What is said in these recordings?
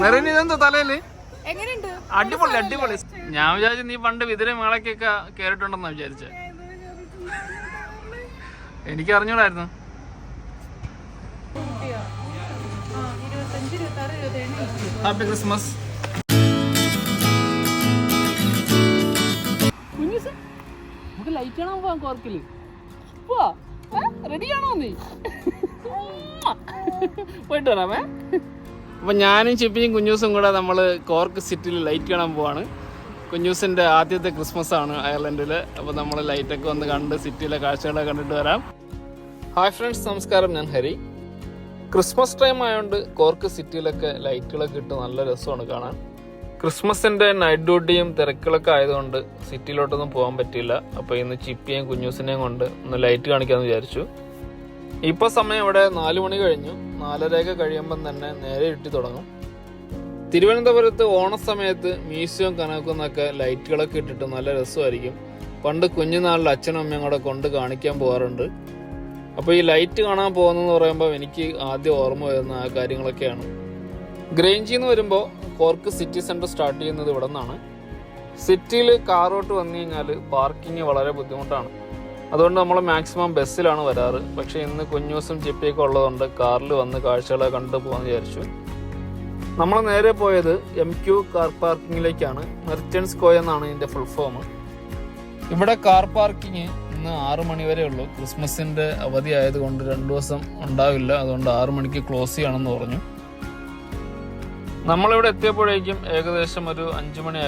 മെറിന് ഇതെന്താ തലയിൽ? എങ്ങനെയുണ്ട്? അടിപൊളി അടിപൊളി. ഞാൻ വിചാരിച്ചു നീ പണ്ട് വിതിര മേളക്കൊക്കെ കേറിട്ടുണ്ടെന്നാ വിചാരിച്ച. എനിക്ക് അറിഞ്ഞൂടായിരുന്നു ഹാപ്പി ക്രിസ്മസ് നമുക്ക് ലൈറ്റ് കാണാൻ പോവാം കോർക്കിൽ. പോവാ. റെഡിയാണോ നീ? പോയിട്ട് വരാമേ അപ്പൊ ഞാനും ചിപ്പിയും കുഞ്ഞൂസും കൂടെ നമ്മൾ കോർക്ക് സിറ്റിയിൽ ലൈറ്റ് കാണാൻ പോവാണ്. കുഞ്ഞൂസിന്റെ ആദ്യത്തെ ക്രിസ്മസ് ആണ് അയർലൻഡിൽ അപ്പോൾ നമ്മൾ ലൈറ്റൊക്കെ വന്ന് കണ്ട് സിറ്റിയിലെ കാഴ്ചകളൊക്കെ കണ്ടിട്ട് വരാം. ഹായ് ഫ്രണ്ട്സ് നമസ്കാരം ഞാൻ ഹരി. ക്രിസ്മസ് ടൈം ആയതുകൊണ്ട് കോർക്ക് സിറ്റിയിലൊക്കെ ലൈറ്റുകളൊക്കെ ഇട്ട് നല്ല രസമാണ് കാണാൻ. ക്രിസ്മസിന്റെ നൈറ്റ് ഡ്യൂട്ടിയും തിരക്കുകളൊക്കെ ആയതുകൊണ്ട് സിറ്റിയിലോട്ടൊന്നും പോകാൻ പറ്റിയില്ല. അപ്പോൾ ഇന്ന് ചിപ്പിയെയും കുഞ്ഞൂസിനെയും കൊണ്ട് ഒന്ന് ലൈറ്റ് കാണിക്കാമെന്ന് വിചാരിച്ചു. ഇപ്പോൾ സമയം ഇവിടെ നാല് മണി കഴിഞ്ഞു. നാലരയൊക്കെ കഴിയുമ്പം തന്നെ നേരെ ഇട്ടി തുടങ്ങും. തിരുവനന്തപുരത്ത് ഓണസമയത്ത് മ്യൂസിയം കനക്കുന്നൊക്കെ ലൈറ്റുകളൊക്കെ ഇട്ടിട്ട് നല്ല രസമായിരിക്കും. പണ്ട് കുഞ്ഞുനാളിൽ അച്ഛനും അമ്മയും കൂടെ കൊണ്ട് കാണിക്കാൻ പോകാറുണ്ട് അപ്പോൾ ഈ ലൈറ്റ് കാണാൻ പോകുന്നതെന്ന് പറയുമ്പോൾ എനിക്ക് ആദ്യം ഓർമ്മ വരുന്ന ആ കാര്യങ്ങളൊക്കെയാണ്. ഗ്രേഞ്ചിൽ വരുമ്പോൾ കോർക്ക് സിറ്റി സെന്റർ സ്റ്റാർട്ട് ചെയ്യുന്നത് ഇവിടെ നിന്നാണ് സിറ്റിയിൽ കാറോട്ട് വന്നു കഴിഞ്ഞാൽ പാർക്കിംഗ് വളരെ ബുദ്ധിമുട്ടാണ്. അതുകൊണ്ട് നമ്മൾ മാക്സിമം ബസ്സിലാണ് വരാറ്. പക്ഷേ ഇന്ന് കുഞ്ഞൂസും ചിപ്പിയൊക്കെ ഉള്ളതുകൊണ്ട് കാറിൽ വന്ന് കാഴ്ചകളെ കണ്ടു പോകാമെന്ന് വിചാരിച്ചു. നമ്മൾ നേരെ പോയത് എം ക്യു കാർ പാർക്കിങ്ങിലേക്കാണ് മെർച്ചൻസ് കോയ എന്നാണ് ഇതിന്റെ ഫുൾ ഫോം ഇവിടെ കാർ പാർക്കിങ് ഇന്ന് ആറ് മണി വരെ ഉള്ളൂ. ക്രിസ്മസിന്റെ അവധി ആയതുകൊണ്ട് രണ്ട് ദിവസം ഉണ്ടാവില്ല. അതുകൊണ്ട് ആറ് മണിക്ക് ക്ലോസ് ചെയ്യണമെന്ന് പറഞ്ഞു. നമ്മളിവിടെ എത്തിയപ്പോഴേക്കും ഏകദേശം ഒരു അഞ്ചു മണി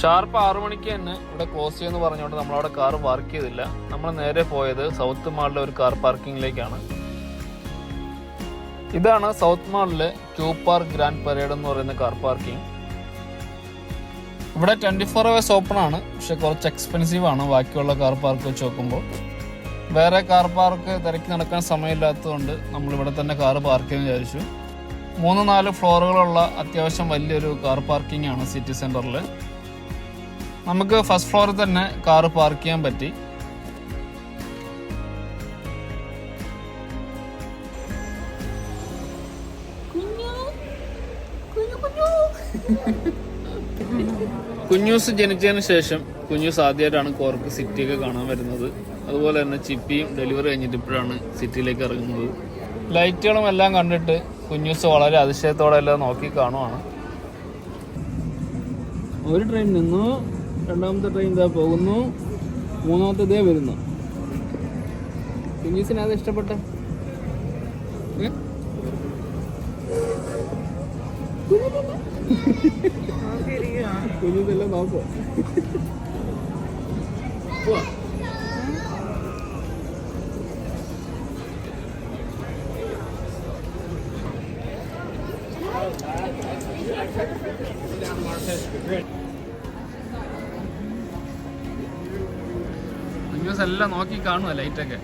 ഷാർപ്പ് ആറു മണിക്ക് തന്നെ ഇവിടെ ക്ലോസ് ചെയ്യുമെന്ന് പറഞ്ഞുകൊണ്ട് നമ്മളവിടെ കാർ പാർക്ക് ചെയ്തില്ല. നമ്മൾ നേരെ പോയത് സൗത്ത് മാളിലെ ഒരു കാർ പാർക്കിങ്ങിലേക്കാണ്. ഇതാണ് സൗത്ത് മാളിലെ ക്യൂ പാർക്ക് ഗ്രാൻഡ് പരേഡ് എന്ന് പറയുന്ന കാർ പാർക്കിംഗ്. ഇവിടെ ട്വന്റി ഫോർ അവേഴ്സ് ഓപ്പൺ ആണ്. പക്ഷെ കുറച്ച് എക്സ്പെൻസീവ് ആണ് ബാക്കിയുള്ള കാർ പാർക്ക് വെച്ച് നോക്കുമ്പോൾ. വേറെ കാർ പാർക്ക് തിരക്കി നടക്കാൻ സമയമില്ലാത്തതുകൊണ്ട് നമ്മൾ ഇവിടെ തന്നെ കാർ പാർക്ക് ചെയ്യാൻ വിചാരിച്ചു. മൂന്ന് നാല് ഫ്ലോറുകളുള്ള അത്യാവശ്യം വലിയൊരു കാർ പാർക്കിംഗ് ആണ് സിറ്റി സെന്ററിൽ നമുക്ക് ഫസ്റ്റ് ഫ്ലോറിൽ തന്നെ കാർ പാർക്ക് ചെയ്യാൻ പറ്റി. കുഞ്ഞൂസ് ജനിച്ചതിന് ശേഷം കുഞ്ഞൂസ് ആദ്യമായിട്ടാണ് കോർക്ക് സിറ്റിയൊക്കെ കാണാൻ വരുന്നത്. അതുപോലെ തന്നെ ചിപ്പിയും ഡെലിവറി കഴിഞ്ഞിട്ട് ഇപ്പോഴാണ് സിറ്റിയിലേക്ക് ഇറങ്ങുന്നത്. ലൈറ്റുകളും എല്ലാം കണ്ടിട്ട് കുഞ്ഞൂസ് വളരെ അതിശയത്തോടെ എല്ലാം നോക്കി കാണുവാണ്. ഒരു ട്രെയിൻ നിന്നു രണ്ടാമത്തെ ട്രെയിൻ ഇതാ പോകുന്നു. മൂന്നാമത്തെ ഇതേ വരുന്നു. കുഞ്ഞീസിന് അത് ഇഷ്ടപ്പെട്ട? കുഞ്ഞിതെല്ലാം നോക്കോ. കുഞ്ഞൂസ് എല്ലാം നോക്കി കാണുക ലൈറ്റൊക്കെ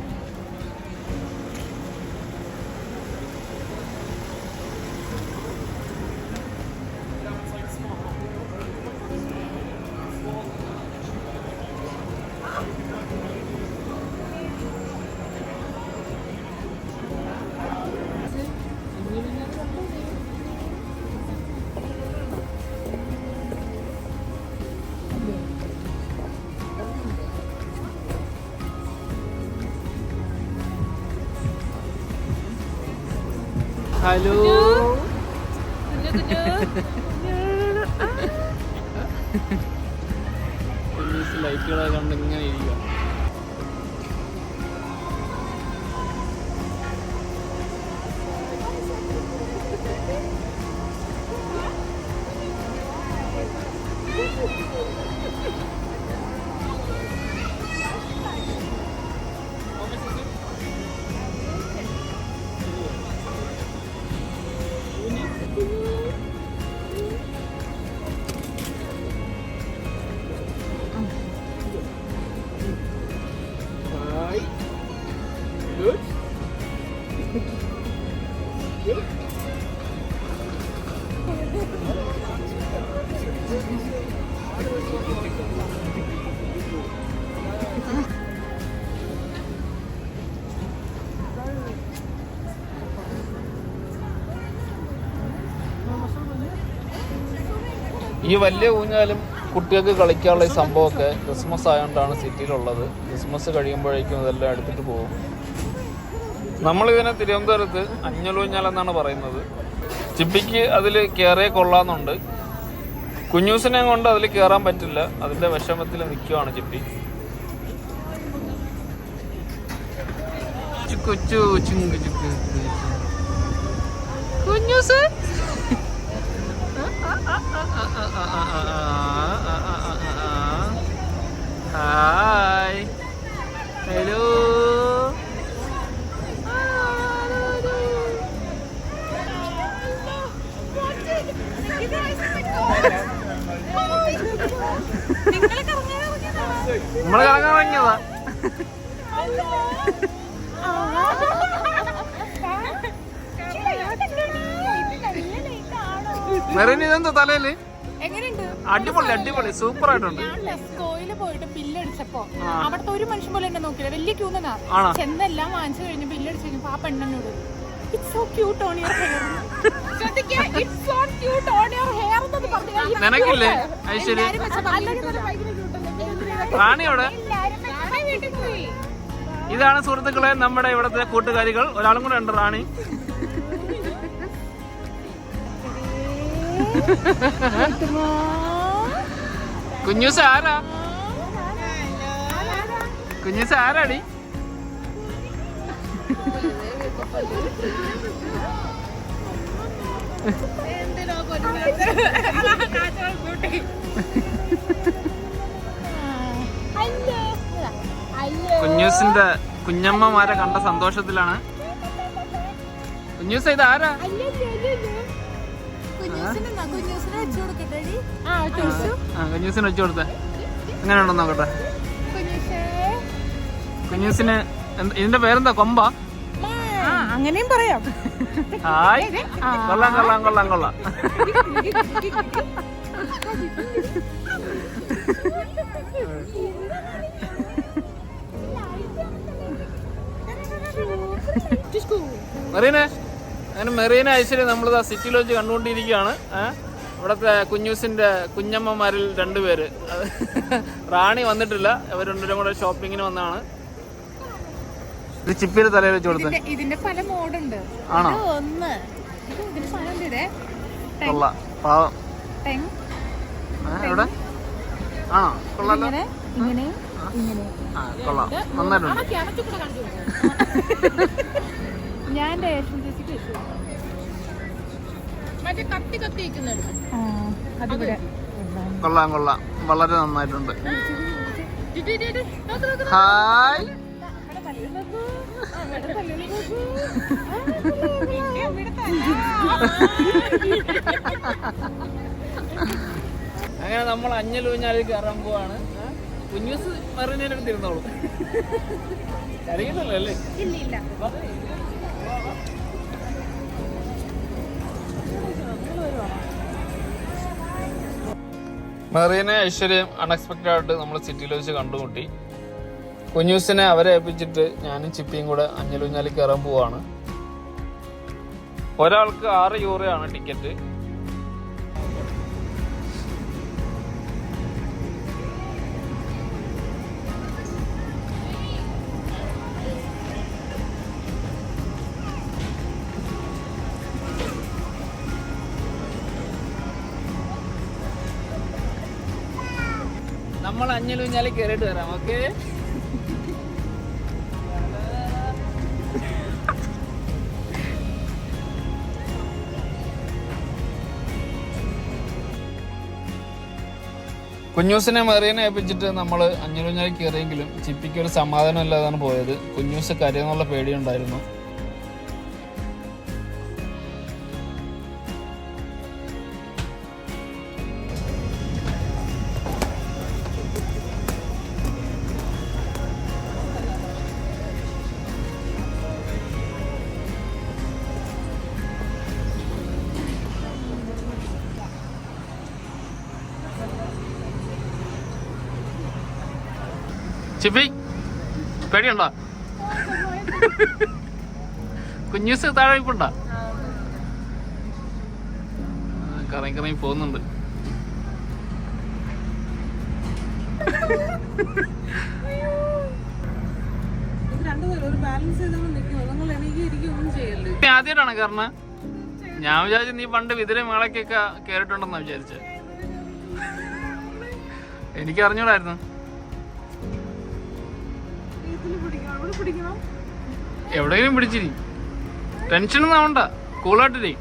ഹലോ ലൈറ്റുകളൊക്കെ കണ്ട് ഇങ്ങനെ ഇരിക്കുക. ഈ വലിയ ഊഞ്ഞാലും കുട്ടികൾക്ക് കളിക്കാനുള്ള ഈ സംഭവമൊക്കെ ക്രിസ്മസ് ആയതുകൊണ്ടാണ് സിറ്റിയിലുള്ളത്. ക്രിസ്മസ് കഴിയുമ്പോഴേക്കും ഇതെല്ലാം എടുത്തിട്ട് പോകും. നമ്മളിതിനെ തിരുവനന്തപുരത്ത് അഞ്ഞലൂഞ്ഞാൽ എന്നാണ് പറയുന്നത്. ചിപ്പിക്ക് അതിൽ കയറിയേ കൊള്ളാന്നുണ്ട് കുഞ്ഞൂസിനെ കൊണ്ട് അതിൽ കയറാൻ പറ്റില്ല. അതിന്റെ വിഷമത്തിൽ നിൽക്കുവാണ് ചിപ്പി ചുക്കു ചുങ്ക് ചുക്ക് കുഞ്ഞൂസ്? ഹായ് ഹലോ നമ്മൾ കറങ്ങാൻ ഇറങ്ങിയതാ മെറിന് ഇതെന്താ തലയിൽ? എങ്ങനെയുണ്ട്? അടിപൊളി അടിപൊളി സൂപ്പർ ആയിട്ടുണ്ട് ഞാൻ പോയിട്ട് ബില്ലടിച്ചപ്പോ. അവിടുത്തെ ഒരു മനുഷ്യൻ പോലെ എന്നെ നോക്കില്ല വലിയ ക്യൂ നിന്നാ ചെന്നെല്ലാം വാങ്ങിച്ചു കഴിഞ്ഞ് ബില്ലടിച്ചു കഴിഞ്ഞപ്പോ ആ പെണ്ണെന്നോട് it's so cute on your hair it's so cute on your hair എന്ന് പറഞ്ഞു നിനക്കില്ലേ? ഐശ്വര്യ? ഇതാണ് സുഹൃത്തുക്കളെ നമ്മുടെ ഇവിടുത്തെ കൂട്ടുകാരികൾ. ഒരാളും കൂടെ ഉണ്ട് റാണി. കുഞ്ഞൂസ് സാറാ. കുഞ്ഞു സാറാടി. കുഞ്ഞൂസിന്റെ കുഞ്ഞമ്മമാരെ കണ്ട സന്തോഷത്തിലാണ്. കുഞ്ഞൂസ് ഇത് ആരാ കുഞ്ഞൂസിന് വെച്ചു കൊടുത്തേ എങ്ങനെ ഉണ്ടെന്ന് നോക്കട്ടെ? കുഞ്ഞൂസേ. കുഞ്ഞൂസിന് ഇതിന്റെ പേരെന്താ? കൊമ്പ? ആ, അങ്ങനെയും പറയാം. ഹായ്. കൊള്ളാം കൊള്ളാം കൊള്ളാം കൊള്ളാം. മെറീനെ. അങ്ങനെ മെറീന ഐശ്വര്യം നമ്മൾ സിറ്റി വെച്ച് കണ്ടുകൊണ്ടിരിക്കുകയാണ്? ഇവിടുത്തെ കുഞ്ഞൂസിന്റെ കുഞ്ഞമ്മമാരിൽ രണ്ടുപേര്. റാണി വന്നിട്ടില്ല. അവർ രണ്ടുപേരും കൂടെ ഷോപ്പിങ്ങിന് വന്നാണ് ഇത് ചിപ്പിയുടെ തലയിൽ വെച്ച് കൊടുത്തേ. ഇതിന്റെ ഇതിന്റെ പല മോഡുണ്ട്. ആണോ? ഇത് ഒന്ന്. പാവം. എവിടെ? ആ. കൊള്ളാലോ കൊള്ളാം. നന്നായിട്ടുണ്ട്. ഞാൻ കൊള്ളാം കൊള്ളാം. വളരെ നന്നായിട്ടുണ്ട്. ഹായ്. അങ്ങനെ നമ്മൾ അഞ്ഞലൂഞ്ഞാലിൽ കയറാൻ പോവാണ്? കുഞ്ഞൂസ് മറിഞ്ഞതിന്റെ അടുത്ത് ഇരുന്നോളൂ. അറിയുന്നല്ലോ അല്ലേ മെറീനെ ഐശ്വര്യം അൺഎക്സ്പെക്റ്റഡ് ആയിട്ട് നമ്മൾ സിറ്റിയിൽ വെച്ച് കണ്ടുമുട്ടി. കുഞ്ഞൂസിനെ അവരെ ഏൽപ്പിച്ചിട്ട് ഞാനും ചിപ്പിയും കൂടെ അഞ്ഞലുഞ്ഞാലി കയറാൻ പോവാണ്. ഒരാൾക്ക് ആറ് യൂറോയാണ് ടിക്കറ്റ് നമ്മൾ അഞ്ഞലൂഞ്ഞാലിൽ കയറിയിട്ട് വരാം ഓക്കെ കുഞ്ഞൂസിനെ മെറിയനെ ഏൽപ്പിച്ചിട്ട് നമ്മൾ അഞ്ഞൂഞ്ഞാൽ കയറിയെങ്കിലും ചിപ്പിക്ക് ഒരു സമാധാനം ഇല്ലാതാണ് പോയത്. കുഞ്ഞൂസ് കരയെന്നുള്ള പേടിയുണ്ടായിരുന്നു. ചിപ്പി പേടിയുണ്ടോ? കുഞ്ഞൂസ് താഴെ ഇപ്പുണ്ടോ കറങ്ങി കറങ്ങി പോകുന്നുണ്ട്. ആദ്യമായിട്ടാണ് കാരണം ഞാൻ വിചാരിച്ചു നീ പണ്ട് വിതിര മേളക്കൊക്കെ കേറിട്ടുണ്ടെന്നാ വിചാരിച്ചത് എനിക്ക് അറിഞ്ഞൂടായിരുന്നു എവിടെയെങ്കിലും പിടിച്ചിരി. ടെൻഷനൊന്നും ആവണ്ട. കൂളായിട്ടിരി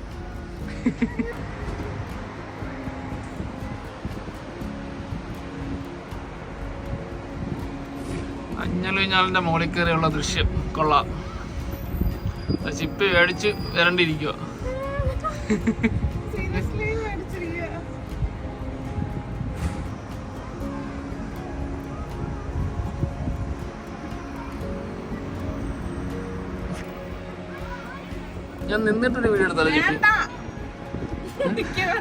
അഞ്ഞലുഞ്ഞാലിന്റെ മുകളിൽ കയറിയുള്ള ദൃശ്യം. കൊള്ളാം. ചിപ്പ് ചിപ്പി മേടിച്ച് വരണ്ടിരിക്കുക ഞാൻ നിന്നിട്ടൊരു വീഡിയോ എടുത്താലോ ചിപ്പി എനിക്ക് ഒരു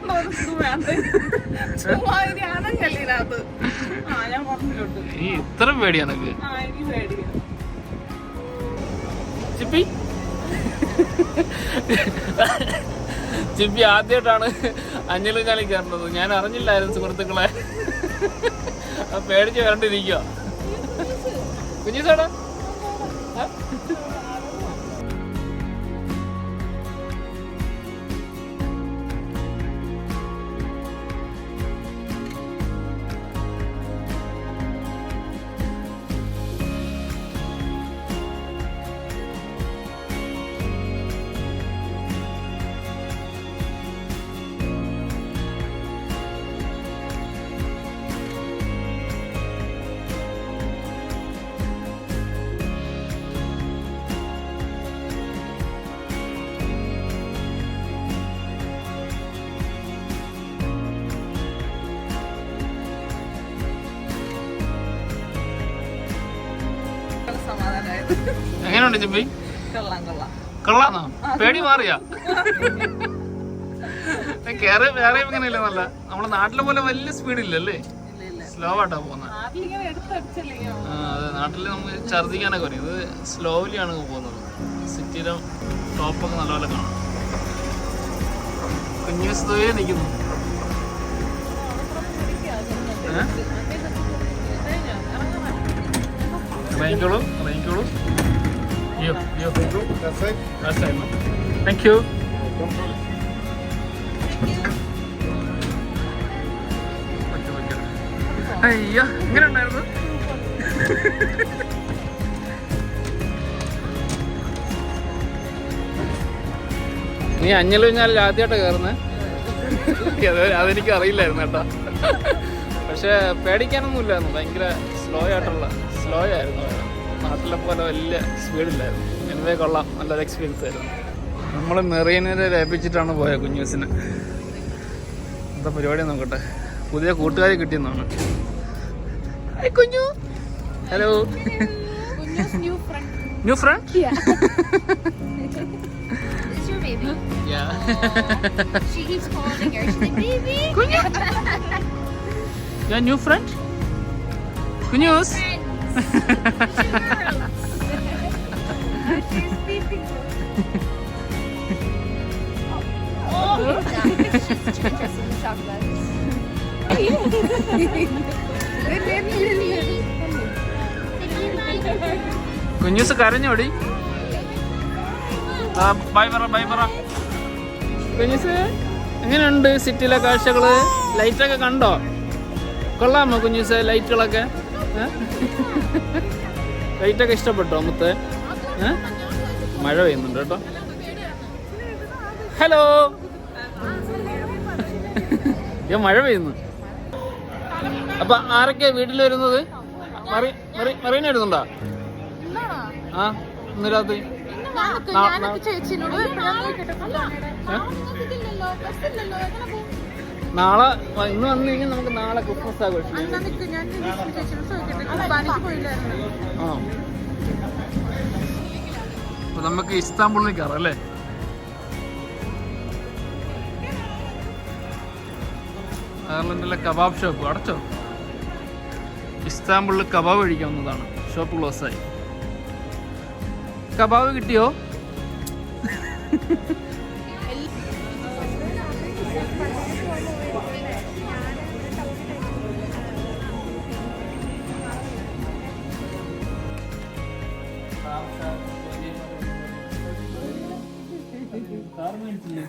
ഇത് എടുത്താലും ഞാൻ ഈ ഇത്ര പേടിയാണ് ചിപ്പി? ചിപ്പി ആദ്യമായിട്ടാണ് അഞ്ഞലുഞ്ഞാലി കയറുന്നത്. ഞാൻ അറിഞ്ഞില്ലായിരുന്നു സുഹൃത്തുക്കളെ. ആ പേടിച്ച് വരണ്ടിരിക്കുക കുഞ്ഞു എങ്ങനെയുണ്ട് കൊള്ളാം കൊള്ളാന്നോ? പേടി മാറിയാ? കേറി വേറെ ഇങ്ങനെയല്ലേ നല്ല? നമ്മുടെ നാട്ടിലെ പോലെ വലിയ സ്പീഡ് ഇല്ല സ്ലോ ആയിട്ടാ പോകുന്നത് അതെ നാട്ടിൽ നമുക്ക് ഛർദിക്കാനൊക്കെ പറയും. ഇത് സ്ലോലി ആണ് പോകുന്നത്. സിറ്റിയിലെ ടോപ്പൊക്കെ നല്ലപോലെ കാണാം. കുഞ്ഞു സ്ഥിതിയെ നിൽക്കുന്നു. ഏ? ഇറങ്ങിക്കോളൂ ഇറങ്ങിക്കോളൂ That's it. Thank you. അയ്യോ ഇങ്ങനെ ഉണ്ടായിരുന്നു നീ അഞ്ഞൽ കഴിഞ്ഞാൽ ആദ്യമായിട്ടാണ് കയറുന്നത് അതെനിക്ക് അറിയില്ലായിരുന്നു കേട്ടോ. പക്ഷെ പേടിക്കാനൊന്നും ഇല്ലായിരുന്നു ഭയങ്കര സ്ലോ ആയിട്ടുള്ള സ്ലോ ആയിരുന്നു. നാട്ടിലെ പോലെ വലിയ സ്പീഡില്ലായിരുന്നു എനിവേ കൊള്ളാം. നല്ലൊരു എക്സ്പീരിയൻസ് ആയിരുന്നു. നമ്മൾ മെറീനിനെ ലഭിച്ചിട്ടാണ് പോയത് കുഞ്ഞൂസിന്. എന്താ പരിപാടി നോക്കട്ടെ? പുതിയ കൂട്ടുകാരെ കിട്ടിയെന്നാണ്. കുഞ്ഞു. Hello കുഞ്ഞൂസ് new friend? Yeah She keeps calling her. She's like, baby. കുഞ്ഞൂസ് കരഞ്ഞോടി ബൈ പറ ബൈ പറ. കുഞ്ഞൂസ് എങ്ങനെയുണ്ട് സിറ്റിയിലെ കാഴ്ചകൾ? ലൈറ്റൊക്കെ കണ്ടോ? കൊള്ളാമോ കുഞ്ഞൂസ് ലൈറ്റുകളൊക്കെ? ലൈറ്റൊക്കെ ഇഷ്ടപ്പെട്ടോ മുത്ത്? മഴ പെയ്യുന്നുണ്ട് കേട്ടോ. ഹലോ? അയ്യോ മഴ പെയ്യുന്നു. അപ്പൊ ആരൊക്കെയാ വീട്ടിൽ വരുന്നത്? മറി മറി മറീന വരുന്നുണ്ടോ? ആ ഇന്ന് രാത്രി. ചേച്ചിനോട്? നാളെ ഇന്ന് വന്നു കഴിഞ്ഞാൽ നമുക്ക് നാളെ ക്രിസ്മസ് ആഘോഷിക്കാം ആ. അപ്പൊ നമുക്ക് ഇസ്താംബുളിൽ കയറാം അല്ലേ? അയർലൻഡിലെ കബാബ് ഷോപ്പ് അടച്ചോ? ഇസ്താംബുളിൽ കബാബ് കഴിക്കാവുന്നതാണ് ഷോപ്പ് ക്ലോസ് ആയി കബാബ് കിട്ടിയോ?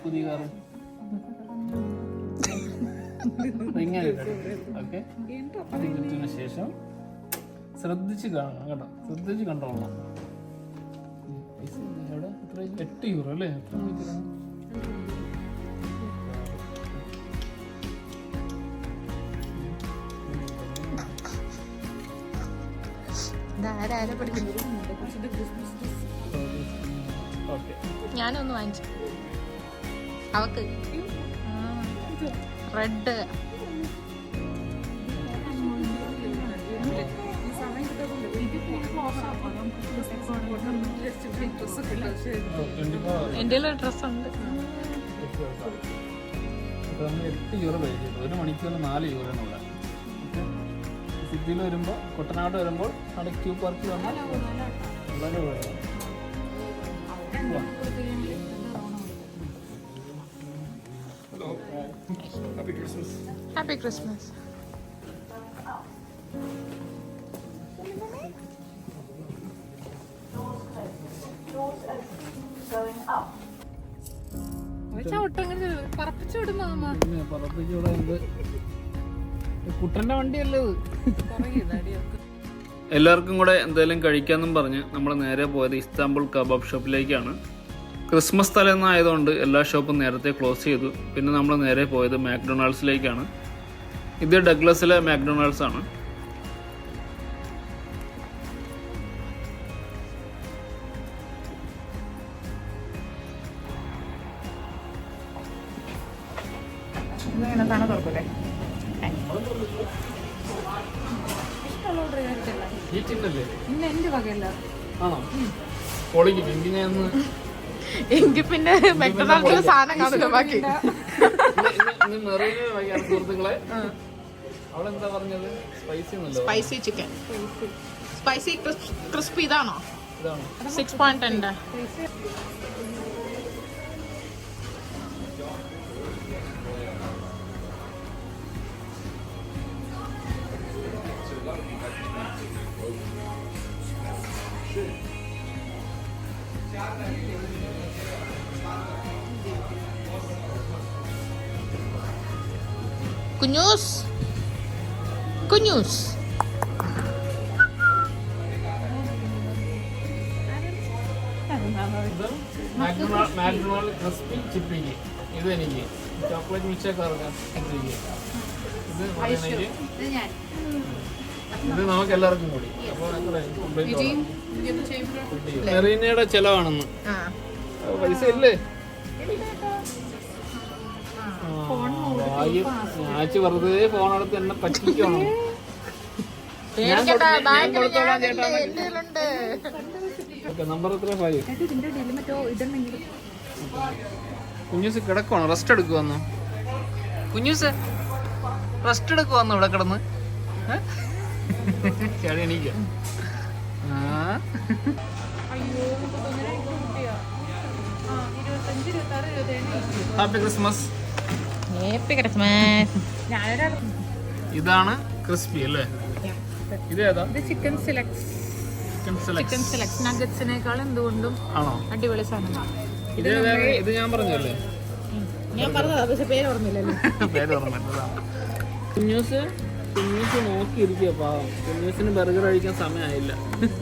പുതിയ കാറ്. ഇങ്ങനെ ഓക്കെ? ടിക്കറ്റിന് ശേഷം ശ്രദ്ധിച്ച് കാണണം കേട്ടോ. ശ്രദ്ധിച്ച് കണ്ടോളണം. എവിടെ? എത്ര? എട്ട് യൂറോ അല്ലേ? എത്ര മണിക്കൂറാണ്? ഓക്കെ ഞാനൊന്ന് വാങ്ങിച്ചു. അവക്ക്. റെഡ്. എന്റെ ഡ്രസ് ഉണ്ട് അപ്പോൾ നമ്മൾ എട്ട് യൂറോ പേ ചെയ്തു. ഒരു മണിക്കൂറിന് നാല് യൂറോ എന്നുള്ള സിറ്റിയിൽ വരുമ്പോൾ കുട്ടനാട് വരുമ്പോൾ അവിടെ ക്യൂ പാർക്ക് വന്നാൽ വളരെ ഹാപ്പി ക്രിസ്മസ് വണ്ടിയല്ലേ ഇത്? എല്ലാവർക്കും കൂടെ എന്തെങ്കിലും കഴിക്കാന്നും പറഞ്ഞ് നമ്മൾ നേരെ പോയത് ഇസ്താംബുൾ കബാബ് ഷോപ്പിലേക്കാണ്. ക്രിസ്മസ് തലേന്നായതുകൊണ്ട് എല്ലാ ഷോപ്പും നേരത്തെ ക്ലോസ് ചെയ്തു. പിന്നെ നമ്മൾ നേരെ പോയത് മാക്ഡൊണാൾഡ്സിലേക്കാണ് ഇത് ഡഗ്ലസിലെ മാക്ഡൊണാൾഡ്സ് ആണ്. പിന്നെ മെക്ഡൊണാൾഡ്സിൽ സാധനം കാണില്ല ബാക്കി. സ്പൈസി എന്നല്ലോ സ്പൈസി ചിക്കൻ സ്പൈസി ക്രിസ്പി ഇതാണോ? ഇതാണോ? സിക്സ് പോയിന്റ് ടെന്റെ കുഞ്ഞൂസ്. കുഞ്ഞൂസ്. ക്രിസ്പി ഇത് എനിക്ക്. ചോക്ലേറ്റ് മിൽക്ക് ഇറങ്ങാം ഇത് പറയുന്നെങ്കിൽ ഇത് നമുക്ക് എല്ലാവർക്കും കൂടി. മെറീനയുടെ ചെലവാണെന്ന്. ആ. പൈസ ഇല്ലേ? ഞാച്ച് വെറുതെ ഫോൺ എടുത്ത് എന്നെ പറ്റിക്കണം? നമ്പർ എത്ര ഫൈവ് കുഞ്ഞൂസ് കിടക്കുവാണ്? റെസ്റ്റ് എടുക്കുവന്നു കുഞ്ഞൂസ് റെസ്റ്റ് എടുക്കുവന്നു ഇവിടെ കിടന്ന്? ചേട്ടൻ എണീക്ക. ആ. ഹാപ്പി ക്രിസ്മസ് ഹാപ്പി ക്രിസ്മസ് ഇതാണ് ക്രിസ്പി അല്ലേ? ഇത് chicken select chicken select chicken selects നഗറ്റ്സിനേക്കാൾ എന്തുകൊണ്ടും ആണോ? അടിപൊളി സാധനം ഇത് ഇത് ഞാൻ പറഞ്ഞല്ലേ? ഞാൻ പറഞ്ഞതാ പക്ഷെ പേര് ഓർമ്മയില്ലല്ലോ. പേര് കുഞ്ഞൂസ്? കുഞ്ഞൂസ് നോക്കിയിരിക്കുക പാവം. കുഞ്ഞൂസിന് ബർഗർ കഴിക്കാൻ സമയമായില്ല.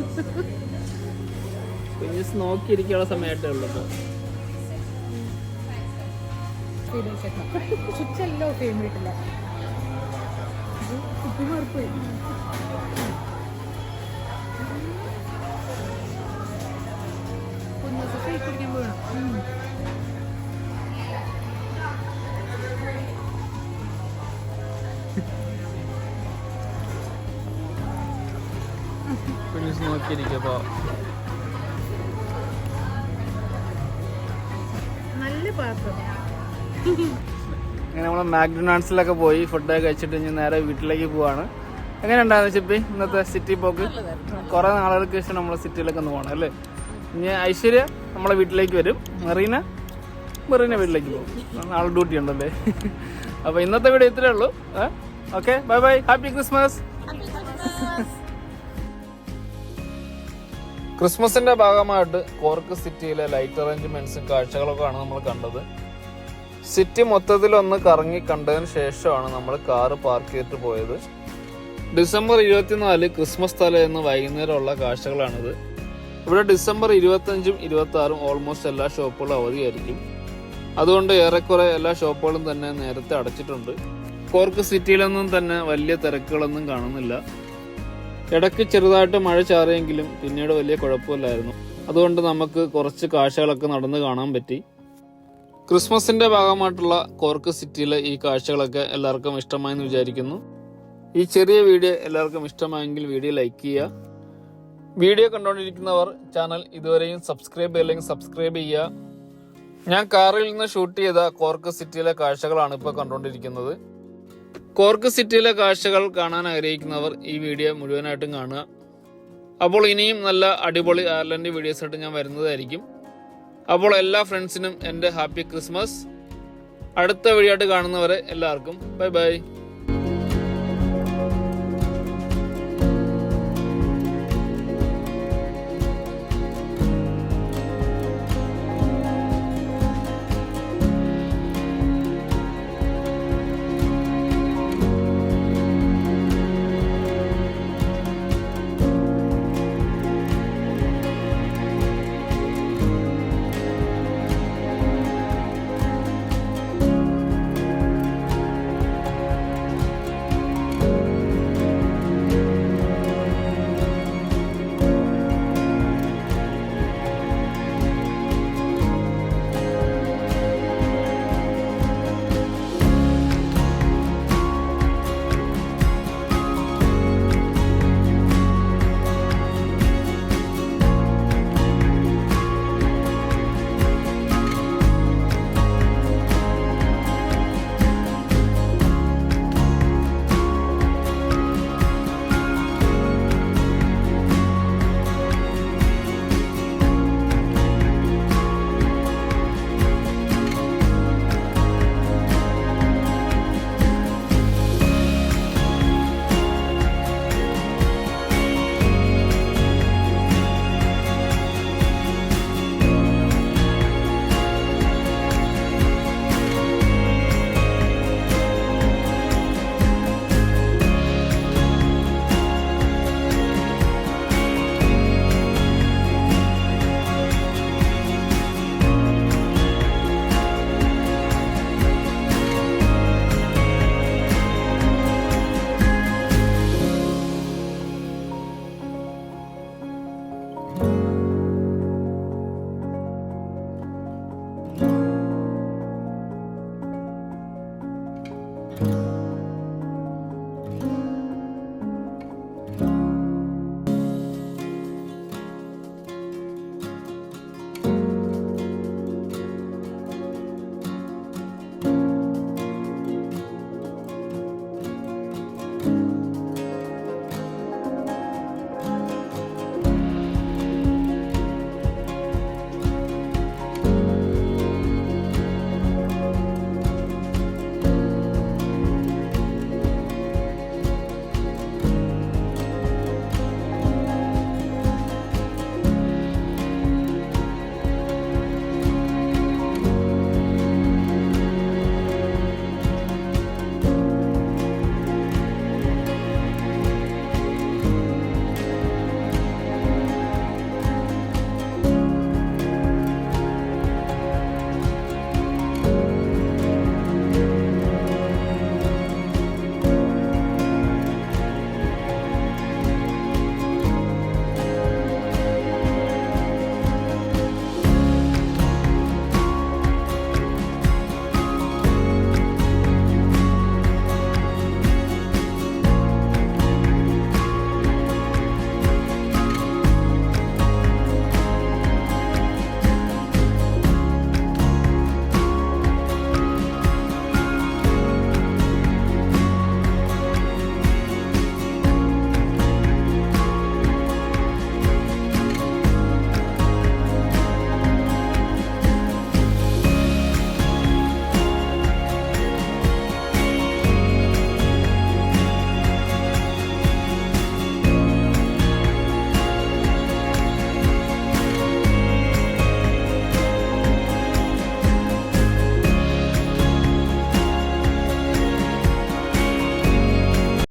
കുഞ്ഞൂസ് നോക്കിയിരിക്കാനുള്ള സമയമായിട്ടേ ഉള്ളൂ ഇപ്പോൾ ചുറ്റല്ലോ ഫേവറേറ്റില്ല കുഞ്ഞൂസ് നോക്കിയിരിക്കുക പാവം നല്ല പാത്രം. അങ്ങനെ നമ്മൾ മാക്ഡൊണാൾഡ്സിലൊക്കെ പോയി ഫുഡൊക്കെ കഴിച്ചിട്ട് ഇനി നേരെ വീട്ടിലേക്ക് പോവാണ്. എങ്ങനെ ഉണ്ടായിരുന്നു ചിപ്പി? ഇന്നത്തെ സിറ്റി പോക്ക്? കുറേ നാളുകൾക്ക് ശേഷം നമ്മൾ സിറ്റിയിലൊക്കെ ഒന്ന് പോകണം അല്ലേ? ഇനി ഐശ്വര്യ നമ്മളെ വീട്ടിലേക്ക് വരും. മെറീന? മെറീന വീട്ടിലേക്ക് പോകും. നാളെ ഡ്യൂട്ടി ഉണ്ടല്ലേ? അപ്പോൾ ഇന്നത്തെ വീഡിയോ ഇത്രേ ഉള്ളൂ. Okay bye bye. Happy Christmas. ക്രിസ്മസിന്റെ ഭാഗമായിട്ട് കോർക്ക് സിറ്റിയിലെ ലൈറ്റ് അറേഞ്ച്മെന്റ്സും കാഴ്ചകളൊക്കെയാണ് നമ്മൾ കണ്ടത്. സിറ്റി മൊത്തത്തിൽ ഒന്ന് കറങ്ങി കണ്ടതിന് ശേഷമാണ് നമ്മൾ കാറ് പാർക്ക് ചെയ്തിട്ട് പോയത്. ഡിസംബർ ഇരുപത്തിനാല് ക്രിസ്മസ് തല എന്ന് വൈകുന്നേരമുള്ള കാഴ്ചകളാണിത്. ഇവിടെ ഡിസംബർ ഇരുപത്തഞ്ചും ഇരുപത്തി ആറും ഓൾമോസ്റ്റ് എല്ലാ ഷോപ്പുകളും അവധിയായിരിക്കും. അതുകൊണ്ട് ഏറെക്കുറെ എല്ലാ ഷോപ്പുകളും തന്നെ നേരത്തെ അടച്ചിട്ടുണ്ട്. കോർക്ക് സിറ്റിയിലൊന്നും തന്നെ വലിയ തിരക്കുകളൊന്നും കാണുന്നില്ല. ഇടയ്ക്ക് ചെറുതായിട്ട് മഴ ചാറിയെങ്കിലും പിന്നീട് വലിയ കുഴപ്പമില്ലായിരുന്നു. അതുകൊണ്ട് നമുക്ക് കുറച്ച് കാഴ്ചകളൊക്കെ നടന്ന് കാണാൻ പറ്റി. ക്രിസ്മസിന്റെ ഭാഗമായിട്ടുള്ള കോർക്ക് സിറ്റിയിലെ ഈ കാഴ്ചകളൊക്കെ എല്ലാവർക്കും ഇഷ്ടമായെന്ന് വിചാരിക്കുന്നു. ഈ ചെറിയ വീഡിയോ എല്ലാവർക്കും ഇഷ്ടമായെങ്കിൽ വീഡിയോ ലൈക്ക് ചെയ്യുക. വീഡിയോ കണ്ടുകൊണ്ടിരിക്കുന്നവർ ചാനൽ ഇതുവരെയും സബ്സ്ക്രൈബ് ചെയ്യില്ലെങ്കിൽ സബ്സ്ക്രൈബ് ചെയ്യുക. ഞാൻ കാറിൽ നിന്ന് ഷൂട്ട് ചെയ്ത കോർക്ക് സിറ്റിയിലെ കാഴ്ചകളാണ് ഇപ്പോൾ കണ്ടുകൊണ്ടിരിക്കുന്നത്. കോർക്ക് സിറ്റിയിലെ കാഴ്ചകൾ കാണാൻ ആഗ്രഹിക്കുന്നവർ ഈ വീഡിയോ മുഴുവനായിട്ടും കാണുക. അപ്പോൾ ഇനിയും നല്ല അടിപൊളി അയർലൻഡ് വീഡിയോസ് ആയിട്ട് ഞാൻ വരുന്നതായിരിക്കും. അപ്പോൾ എല്ലാ ഫ്രണ്ട്സിനും എന്റെ ഹാപ്പി ക്രിസ്മസ് അടുത്ത വഴിയായിട്ട് കാണുന്നവരെ എല്ലാവർക്കും ബൈ ബൈ